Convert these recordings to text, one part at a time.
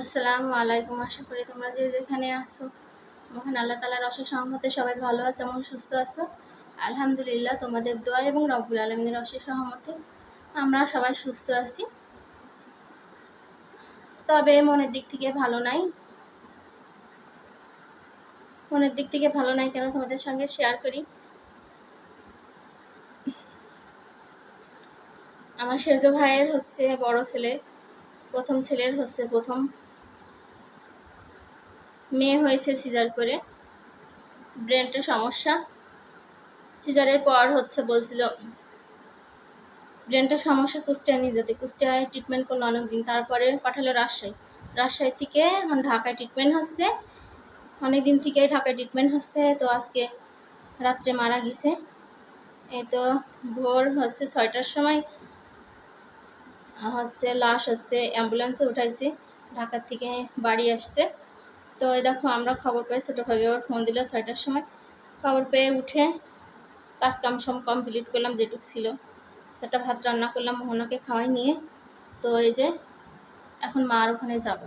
আসসালামু আলাইকুম। আশা করি তোমরা যে যেখানে আছো, মহান আল্লাহ তালার অশেষ সহমতে সবাই ভালো আছো এবং সুস্থ আছো। আলহামদুলিল্লাহ, তোমাদের দোয়া এবং রব্বুল আলমিনের অশেষ সহমতে আমরা সবাই সুস্থ আছি। তবে মনের দিক থেকে ভালো নাই। মনের দিক থেকে ভালো নাই কেন তোমাদের সঙ্গে শেয়ার করি? আমার সেজো ভাইয়ের হচ্ছে বড় ছেলে, প্রথম ছেলের হচ্ছে প্রথম মেয়ে হয়েছে সিজার করে। ব্রেনটা সমস্যা। সিজারের পর হচ্ছে বলছিল ব্রেনটা সমস্যা কুষ্টিয়া নিয়ে যেতে। কুষ্টিয়ায় ট্রিটমেন্ট করল অনেকদিন। তারপরে পাঠালো রাজশাহী। রাজশাহী থেকে এখন ঢাকায় ট্রিটমেন্ট হচ্ছে। অনেক দিন থেকে ঢাকায় ট্রিটমেন্ট হচ্ছে। তো আজকে রাত্রে মারা গেছে। এই তো ভোর হচ্ছে ছয়টার সময়। হচ্ছে লাশ হচ্ছে অ্যাম্বুলেন্সে উঠাইছি। ঢাকার থেকে বাড়ি আসছে। তো দেখো, আমরা খবর পেয়ে ছোটো ভাবি আবার ফোন দিল ছয়টার সময়। খবর পেয়ে উঠে কাজ কাম সব কমপ্লিট করলাম, যেটুক ছিল। সেটা ভাত রান্না করলাম, মোহনাকে খাওয়াই নিয়ে। তো এই যে, এখন মার ওখানে যাব।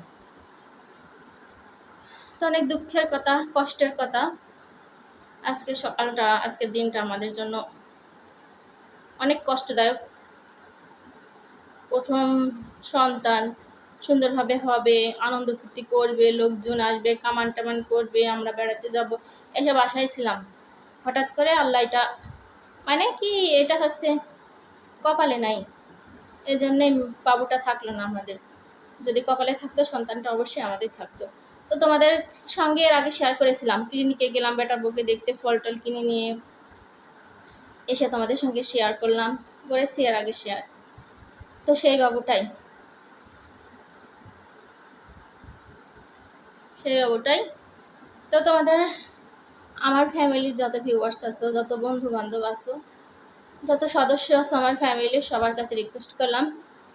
তো অনেক দুঃখের কথা, কষ্টের কথা। আজকে সকালটা আজকের দিনটা আমাদের জন্য অনেক কষ্টদায়ক। প্রথম সন্তান সুন্দরভাবে হবে, আনন্দ ফুর্তি করবে, লোকজন আসবে, কামান টামান করবে, আমরা বেড়াতে যাব। এসব আশায় ছিলাম। হঠাৎ করে আল্লাহ এটা মানে কি এটা হচ্ছে কপালে নাই। এই জন্যই বাবুটা থাকল না আমাদের। যদি কপালে থাকতো, সন্তানটা অবশ্যই আমাদের থাকতো। তো তোমাদের সঙ্গে এর আগে শেয়ার করেছিলাম। ক্লিনিকে গেলাম, বেটার বউকে দেখতে ফল টল কিনে নিয়ে এসে তোমাদের সঙ্গে শেয়ার করলাম। করেছি এর আগে শেয়ার তো সেই বাবুটাই। সেই বাবুটাই তো তোমাদের, আমার ফ্যামিলির যত ভিউয়ার্স আছো, যত বন্ধু বান্ধব আছো, যত সদস্য আছো আমার ফ্যামিলির সবার কাছে রিকোয়েস্ট করলাম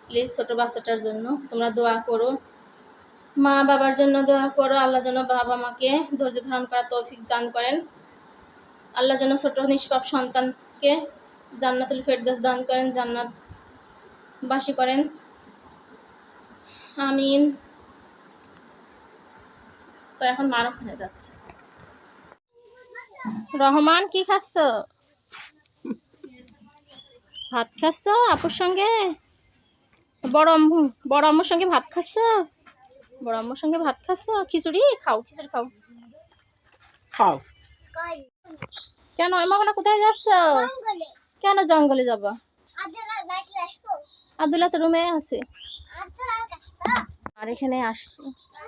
প্লিজ ছোটো বাচ্চাটার জন্য তোমরা দোয়া করো। মা বাবার জন্য দোয়া করো, আল্লাহ যেন বাবা মাকে ধৈর্য ধারণ করার তৌফিক দান করেন। আল্লাহ যেন ছোট নিষ্পাপ সন্তানকে জান্নাতুল ফেরদৌস দান করেন জান্নাত বাসী করেন। আমিন। তো এখন মানব হয়ে যাচ্ছে। রহমান কি খাচ্ছ? ভাত খাচ্ছ আপুর সঙ্গে? বড় আম্মু বড় আম্মুর সঙ্গে ভাত খাচ্ছ? বড় আম্মুর সঙ্গে ভাত খাচ্ছ? খিচুড়ি? খাও খিচুড়ি খাও। খাও। কেন এমা কোথায় যাচ্ছ? কেন জঙ্গলে যাবা? আব্দুল্লাহ তো রুমে আছে। আর এখানে আসছে।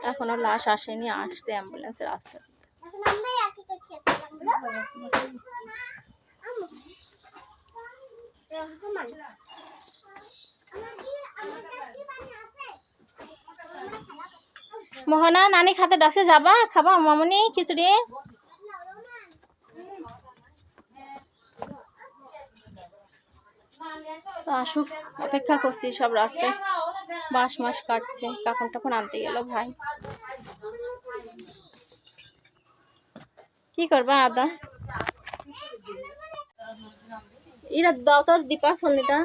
এখনও লাশ আসেনি আসছে অ্যাম্বুলেন্সের আসছে মোহনা নানি খাতে ডাকছে যাবা? খাবা? মামনি খিচুড়ি? তো আসুক অপেক্ষা করছি সব রাস্তায়। মাস মাস কাটছে কাপড় টাপড় আনতে গেল ভাই। কি করবা আদা? এরা দাও তো দীপা সন্নিটা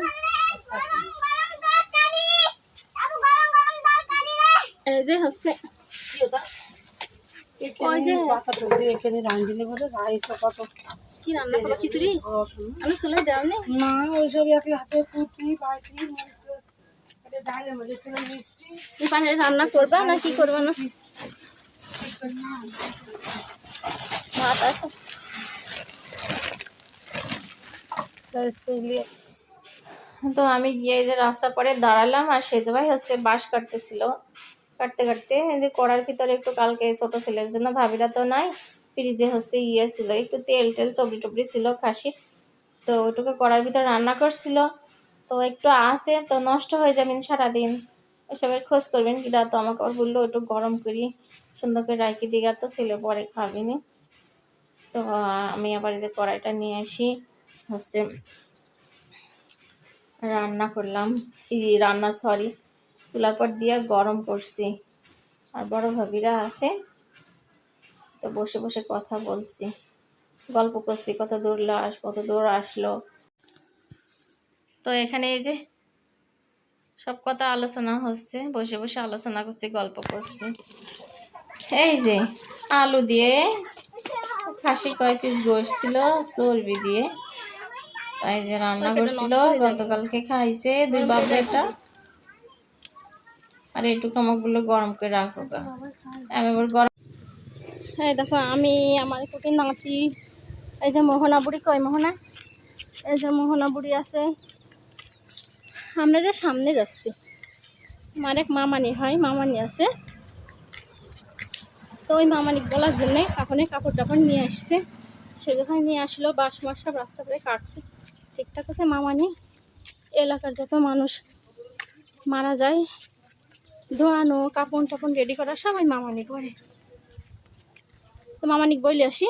এই যে হচ্ছে। ওই যে। এখানে রাঁধিলে বলে রাইস কত কি রান্না করো? খিচুড়ি? আমি চলে যাও নি না ওইসব একলা হাতে বাটি ডালে মরেছিল মিষ্টি। এই পাশে রান্না করবা না কি করবা না? ভাত আছে। তো আমি গিয়ে যে রাস্তা পরে দাঁড়ালাম আর সেজ ভাই হচ্ছে বাঁশ কাটতেছিল। কাটতে কাটতে কড়ার ভিতরে একটু কালকে ছোট ছেলের জন্য ভাবিরা তো নাই ফ্রিজে হচ্ছে ইয়ে ছিল, একটু তেল টেল চবড়ি টবড়ি ছিল খাসির তো ওইটুকু কড়ার ভিতরে রান্না করছিল। তো একটু আসে তো নষ্ট হয়ে যাবেন সারাদিন। এসবের খোঁজ করবেন কিনা তো আমাকে আবার বলল, একটু গরম করি, সুন্দর করে রাখি দিঘা তো ছেলে পরে খাবিনি। তো আমি আবার যে কড়াইটা নিয়ে আসি, হচ্ছে রান্না করলাম। রান্না, সরি, চুলার পর দিয়ে গরম করছি। আর বড় ভাবিরা আছে তো বসে বসে কথা বলছি। গল্প করছি কত দূর লাস কত দূর আসলো। তো এখানে এই যে সব কথা আলোচনা হচ্ছে বসে বসে আলোচনা করছি গল্প করছি। এই যে আলু দিয়ে খাসি কয় পিস ছিল চর্বি দিয়ে। তাই যে রান্না করছিল গতকালকে খাইছে দুই বাবরেটা আর এইটুকু আমাগুলো গরম করে রাখো আমি আবার গরম এই দেখো, আমি আমার কুকি নাতি, এই যে মোহনা বুড়ি কয় মোহনা? এই যে মোহনা বুড়ি আছে। আমরা যে সামনে যাচ্ছি, আমার এক মামানি হয়, মামানি আছে। তো ওই মামানি বলার জন্যে কাপড়ে কাপড় টাপড় নিয়ে আসছে। সে যখন নিয়ে আসলো বাস মাস সব রাস্তা করে কাটছে। ঠিকঠাক আছে মামানি? এলাকার যত মানুষ মারা যায়, ধোয়ানো কাপড় টাপড় রেডি করা, সবাই মামানি করে। তো মামানিক বইলে আসি।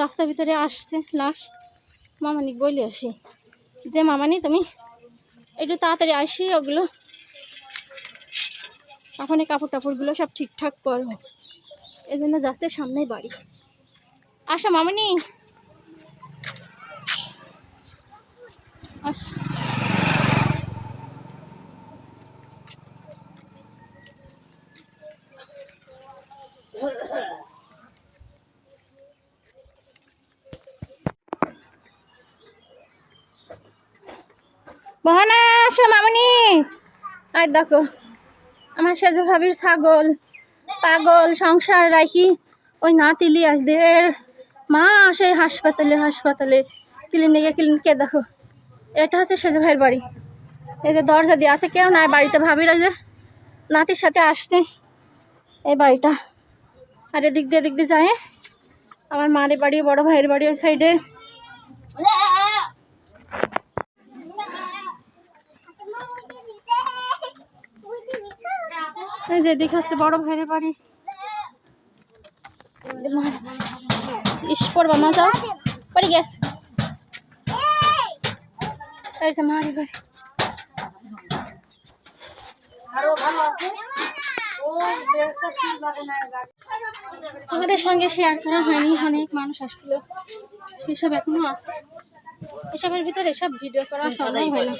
রাস্তার ভিতরে আসছে লাশ। মামানিক বইলে আসি। যে মামানি, তুমি একটু তাড়াতাড়ি আসি ওগুলো। এই কাপড় টাপড়গুলো সব ঠিকঠাক করো। এই জন্য যাচ্ছে সামনেই বাড়ি। আসো মামানি। আস। মোহনা, আসো মামনি। আর দেখো, আমার সেজে ভাবির ছাগল, পাগল, সংসার রাখি, ওই নাতিলি আসদের মা আসে হাসপাতালে হাসপাতালে, ক্লিনিকে ক্লিনিকে, দেখো। এটা হচ্ছে সেজে ভাইয়ের বাড়ি। এই যে দরজা দিয়ে আছে, কেউ নাই বাড়িতে। ভাবিরা যে নাতির সাথে আসছে এই বাড়িটা। আর এদিক দিয়ে এদিক দিয়ে যায় আমার মায়ের বাড়ি, বড় ভাইয়ের বাড়ি ওই সাইডে এই যে এদিকে হচ্ছে বড় ভাইয়ের বাড়ি। ইস পড়বা মা যাও। পড়ে গেছে। এই যে মারি বাড়ি। আমাদের সঙ্গে শেয়ার করা হয়নি অনেক মানুষ আসছিল। সেসব এখনও আছে। এসবের ভিতরে এসব ভিডিও করা সম্ভব হয় না।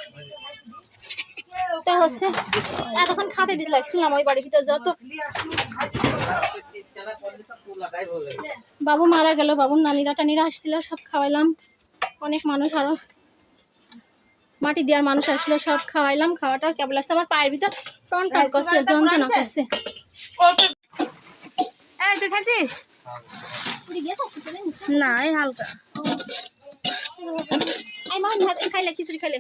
তা হচ্ছে এতক্ষণ খাতে দিতে লাগছিলাম ওই বাড়ির ভিতরে যত। বাবু মারা গেল বাবুর নানিরা টানিরা আসছিল সব খাওয়াইলাম। অনেক মানুষ আরও। মাটি দেওয়ার মানুষ আসলো সব খাওয়াইলাম খাওয়াটা কেবল আসছে। আমার পায়ের ভিতর টন টন করছে যন্ত্রণা করছে? না এই হালকা। ভাত খাইলে খিচুড়ি খাইলে।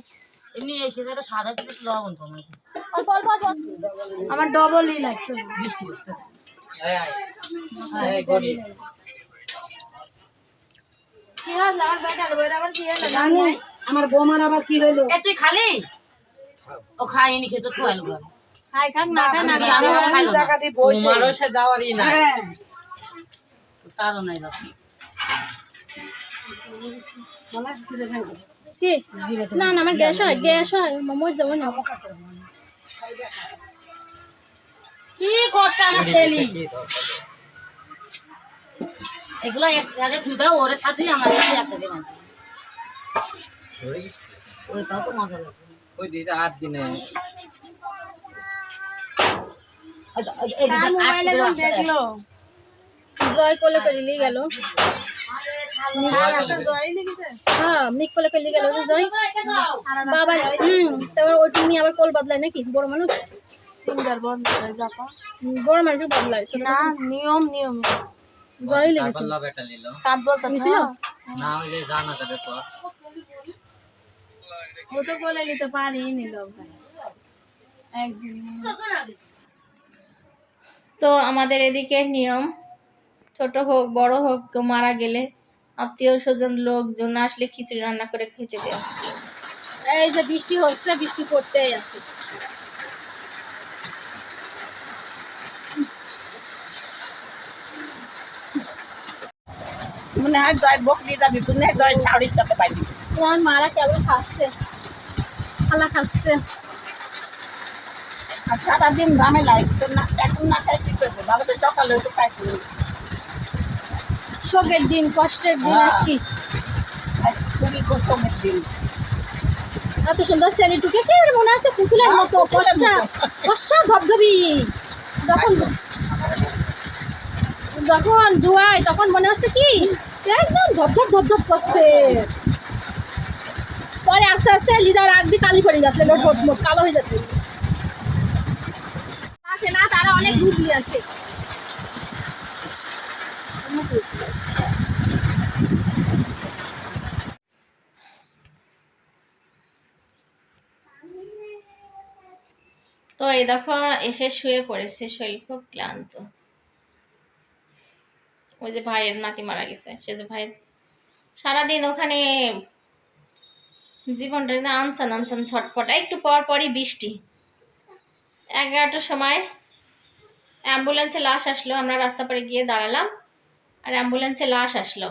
এমনি এই খেতে সাদা কিছু লবণ কম আছে অল্প অল্প অল্প। আমার ডবলই লাগতো আমার বৌমার আবার কি হলো তুই খালি? ও খাইনি খেতে থুয়াল গো খাই খাক না খাই না আমি খাইলো তোমারও সে দেওয়ারই না তারও নাই দাও কি? না না আমার গ্যাস হয় গ্যাস হয় মোমো যাব না। কি করতে আমার ছেলি? এগুলো একসাথে থুই দাও ওরে সাথে আমার একসাথে ওইটাও তো মজা লাগে। ওই দিদা আট দিনে। জয় কোলে করে নিয়ে গেল। হ্যাঁ মিক কোলে করে গেল জয়। বাবা হুম তারপর ওইটু নিয়ে আবার কোল বদলায় নাকি? বড় মানুষ? ফিঙ্গার বন্ধ করে যাপা হুম, বড় মানুষ বদলায় না নিয়ম নিয়ম জয় লেগেছে লব এটা নিল। কাজ বলতে নিছিল না হইলে জানা যাবে তো। ও তো বলে নিতে পারি নিল ভাই একদিন। তো আমাদের এদিকে নিয়ম। ছোট হোক বড় হোক কেউ মারা গেলে আত্মীয় স্বজন লোকজন আসলে খিচুড়ি রান্না করে খেতে দেয়। এই যে বৃষ্টি হচ্ছে বৃষ্টি পড়তেই আছে। মনে হয় জয় বকরি যাবি তুমি জয় ছাউড়ির সাথে পাইবি আমার মারা কেবল খাচ্ছে? খালা খাচ্ছে। আর সারাদিন দামে লাগতো না এখন না খাই কি করবে? বাবা তো সকালে একটু খাইছিল শোকের দিন কষ্টের দিন। আজকে। খুবই কষ্টের দিন। এত সুন্দর ছেলেটুকে কে মনে আছে পুতুলের মতো পশা পশা ধবধবি। যখন যখন ধোয়ায় তখন মনে হচ্ছে কি? একদম ধপধপ ধপধপ করছে। পরে আস্তে আস্তে লিজার আগ দিয়ে কালি পড়ে যাচ্ছে লোট কালো হয়ে যাচ্ছে। আছে না তারা অনেক রূপ নিয়ে আসে এই দেখো এসে শুয়ে পড়েছে, শরীর খুব ক্লান্ত। ওই যে ভাইয়ের নাতি মারা গেছে, সে যে ভাইয়ের সারাদিন ওখানে জীবনটা কিন্তু আনসান আনসান ছটফট একটু পর পরই বৃষ্টি। এগারোটার সময় অ্যাম্বুলেন্সে লাশ আসলো, আমরা রাস্তা পরে গিয়ে দাঁড়ালাম আর অ্যাম্বুলেন্সে লাশ আসলো।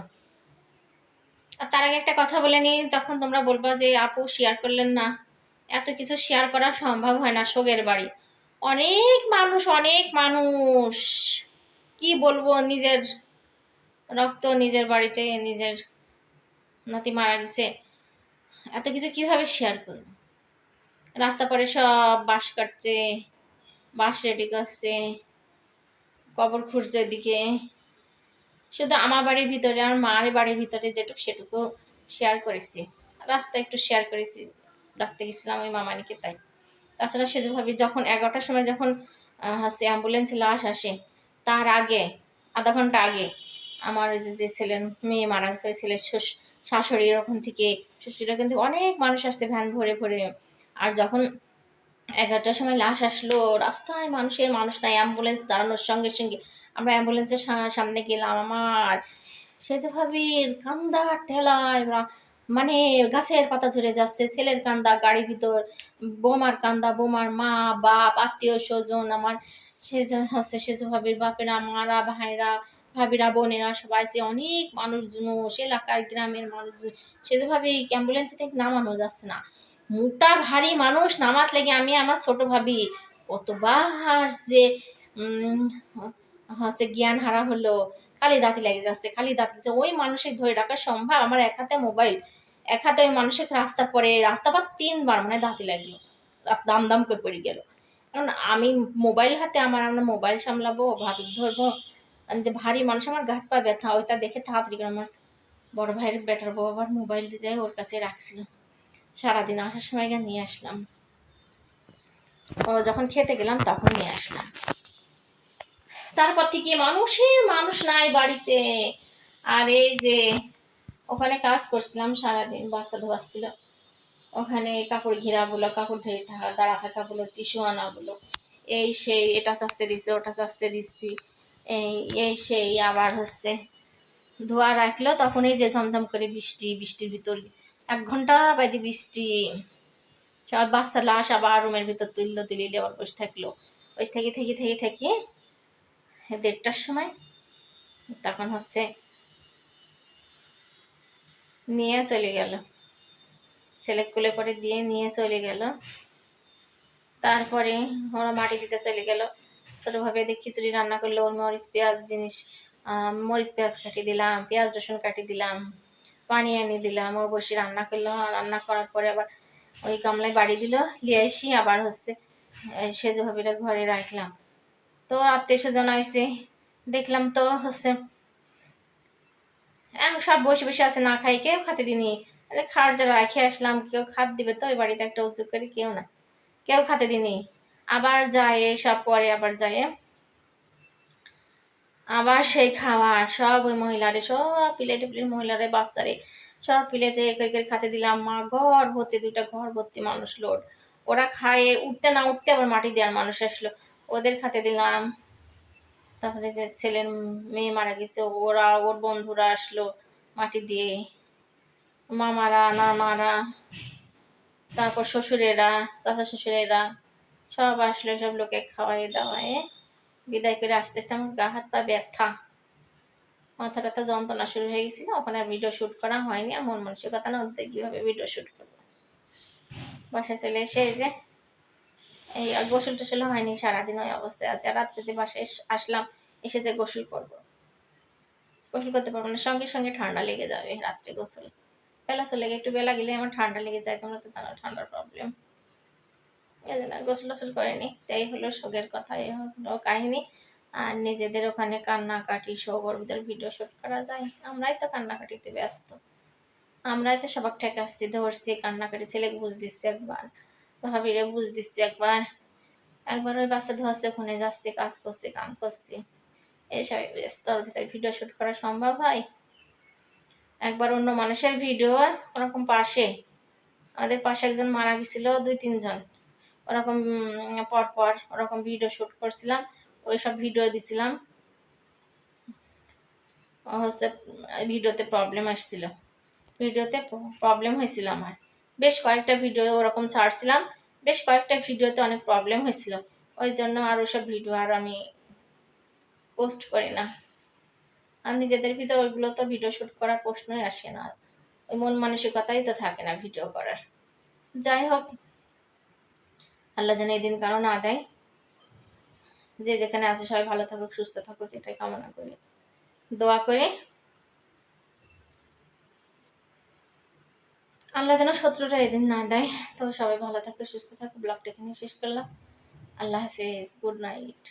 আর তার আগে একটা কথা বলে নিই, তখন তোমরা বলবা যে, আপু শেয়ার করলেন না। এত কিছু শেয়ার করা সম্ভব হয় না শোকের বাড়ি। অনেক মানুষ অনেক মানুষ। কি বলব, নিজের রক্ত নিজের বাড়িতে, নিজের নাতি মারা গেছে। এত কিছু কীভাবে শেয়ার করব? রাস্তা পরে সব বাঁশ কাটছে, বাঁশ রেডি করছে, কবর খুঁজছে এদিকে শুধু আমার বাড়ির ভিতরে, আমার মার বাড়ির ভিতরে যেটুকু সেটুকু শেয়ার করেছি। রাস্তা একটু শেয়ার করেছি। ডাকতে গেছিলাম ওই মামানিকে, তাই। তাছাড়া সে যেভাবে যখন এগারোটার সময় যখন হচ্ছে অ্যাম্বুলেন্স লাশ আসে, তার আগে, আধা ঘণ্টা আগে, আমার যে যে ছেলের মেয়ে মারা গেছে ছেলের শাশুড়ির ওখান থেকে শ্বশুরা কিন্তু অনেক মানুষ আসছে, ভ্যান ভরে ভরে। আর যখন এগারোটার সময় লাশ আসলো, রাস্তায় মানুষের, মানুষ নাই অ্যাম্বুলেন্স দাঁড়ানোর সঙ্গে সঙ্গে, আমরা অ্যাম্বুলেন্সের সামনে গেলাম, আমার। সে যে ভাবির কান্দা, ঠেলায় মানে গাছের পাতা ঝরে যাচ্ছে, ছেলের কান্দা, গাড়ির ভিতর, বোমার কান্দা, বোমার মা, বাপ, আত্মীয় স্বজন, আমার সে হচ্ছে সে যে ভাবির বাপেরা, মারা, ভাইরা, ভাবিরা, বোনেরা, সবাই সে অনেক মানুষজন সে এলাকার গ্রামের মানুষজন সে যে ভাবি অ্যাম্বুলেন্স থেকে নামানো যাচ্ছে না মোটা ভারী মানুষ নামাত লেগে আমি আমার ছোট ভাবি কতবার যে হচ্ছে জ্ঞান হারা হলো, খালি দাঁতি লেগে যাচ্ছে, খালি দাঁতি। ওই মানুষের ধরে রাখা সম্ভব আমার এক হাতে মোবাইল এক হাতে ওই মানুষের রাস্তা পরে, রাস্তা পর তিনবার মানে দাঁতি লাগল। দাম দাম করে পড়ে গেল। কারণ আমি মোবাইল হাতে আমার আমরা মোবাইল সামলাবো, ভাবি ধরবো যে ভারী মানুষ, আমার ঘাট পা ব্যথা, ওইটা দেখে তাড়াতাড়ি করে আমার বড় ভাইয়ের বেটার বউ আবার মোবাইল দিয়ে ওর কাছে রাখছিল। সারাদিন আসার সময় গিয়ে নিয়ে আসলাম। ও যখন খেতে গেলাম তখন নিয়ে আসলাম। তারপর থেকে মানুষের মানুষ নাই বাড়িতে। আর এই যে ওখানে কাজ করছিলাম, সারাদিন বাচ্চা ধোয়াচ্ছিল। ওখানে কাপড় ঘেরা বলো, কাপড় ধরে থাকা দাঁড়া থাকা বলো, টিস্যু আনা বলো। এই সেই, এটা চাচ্ছে দিচ্ছি ওটা চাচ্ছে দিচ্ছি এই এই সেই, আবার হচ্ছে ধোয়া রাখল, তখন এই যে ঝমঝম করে বৃষ্টি, বৃষ্টির ভিতর এক ঘণ্টা বাইতে বৃষ্টি। সব বাচ্চা লাশ আবার রুমের ভিতর তুললো তুলিলে আবার বসে থাকল। বসে থেকে থেকে থেকে থেকে, দেড়টার সময়, তখন হচ্ছে নিয়ে চলে গেল। ছেলে কোলে করে দিয়ে নিয়ে চলে গেল। তারপরে ওরা মাটি দিতে চলে গেল। ছোটোভাবে দেখি খিচুড়ি রান্না করল, ওর মরিচ, পেঁয়াজ জিনিস মরিচ, পেঁয়াজ কাটি দিলাম, পেঁয়াজ, রসুন কাটি দিলাম, পানি এনে দিলাম, ও বসে রান্না করল। রান্না করার পরে আবার ওই গামলায় বাড়ি দিল, নিয়ে এসি আবার হচ্ছে এই সেজে ঘরে রাখলাম। তো আত্মীয় স্বজন আইসে, দেখলাম তো হচ্ছে এখন সব বসে বসে আছে, না খাই, কেউ খাতে দিনি খাওয়ার যারা রেখে আসলাম, কেউ খাত দিবে তো ওই বাড়িতে একটা উদ্যোগ করে কেউ না। কেউ খাতে দিনি আবার যায় সব পরে আবার যায় আবার সেই খাবার, সব ওই মহিলারে, সব প্লেটে প্লেট মহিলারে, বাচ্চারে, সব প্লেটে করে করে খাতে দিলাম। মা, ঘর ভর্তি দুটা ঘর ভর্তি মানুষ লোড। ওরা খায়, উঠতে না উঠতে আবার মাটি দেওয়ার মানুষ আসলো। ওদের খাতে দিলাম। তারপরে যে ছেলের মেয়ে মারা গেছে, ওরা, ওর বন্ধুরা আসলো মাটি দিয়ে। মামারা, নানারা, তারপর শ্বশুরেরা, চাচা শ্বশুরেরা সব আসলো, সব লোকে খাওয়াই দাওয়াই বিদায় করে আসতে আসতে আমার গা হাত পা ব্যথা। মাথা টাথা যন্ত্রণা শুরু হয়ে গেছিল, ওখানে ভিডিও শ্যুট করা হয়নি, আর মন মানসিকতা না কীভাবে ভিডিও শ্যুট করব? বাসায় চলে এসে এই যে এই গোসল টোসল হয়নি, সারাদিন ওই অবস্থায় আছে। রাত্রে যে বাসায় আসলাম, এসে যে গোসল করব। গোসল করতে পারব না, সঙ্গে সঙ্গে ঠান্ডা লেগে যাবে রাত্রে গোসল। বেলা চলে গিয়ে একটু বেলা গেলে আমার ঠান্ডা লেগে যায়, তোমরা তো জানো ঠান্ডার প্রবলেম গোসল টোসল করেনি। তাই হলো শোকের কথা হলো কাহিনী। আর নিজেদের ওখানে কান্নাকাটি, শোক ভিডিও শুট করা যায়। আমরাই তো কান্নাকাটিতে ব্যস্ত। আমরাই তো সবাক ঠেকে আসছি, ধরছি, কান্নাকাটি ছেলেকে বুঝ দিচ্ছে একবার। ভাবিরে বুঝ দিচ্ছি একবার। একবার ওই বাসা ধোয়াচ্ছে ওখানে যাচ্ছে কাজ করছে কাম করছে। এইসব ব্যস্ত ভিতরে ভিডিও শুট করা সম্ভব হয়? একবার অন্য মানুষের ভিডিও ওরকম পাশে আমাদের পাশে একজন মারা গেছিল দুই তিনজন। ওরকম উম, পর পর ওরকম ভিডিও শুট করছিলাম ওই সব ভিডিও দিছিলাম। হচ্ছে ভিডিওতে প্রবলেম আসছিল। ভিডিওতে প্রবলেম হয়েছিল আমার। বেশ কয়েকটা ভিডিও ওরকম ছাড়ছিলাম। বেশ কয়েকটা ভিডিওতে অনেক প্রবলেম হয়েছিল। ওই জন্য আর ওসব ভিডিও আর আমি পোস্ট করি না। আর নিজেদের ভিতরে ওইগুলো তো ভিডিও শুট করার প্রশ্নই আসে না। ওই মন মানসিকতাই তো থাকে না ভিডিও করার। যাই হোক, আল্লাহ যেন এই দিন কারও না দেয়। যে যেখানে আছে সবাই ভালো থাকুক, সুস্থ থাকুক, এটাই কামনা করি। দোয়া করে। আল্লাহ যেন শত্রুটা এদিন না দেয়। তো সবাই ভালো থাকবে সুস্থ থাকো। ব্লগটা এখানে শেষ করলাম। আল্লাহ হাফেজ। Good night.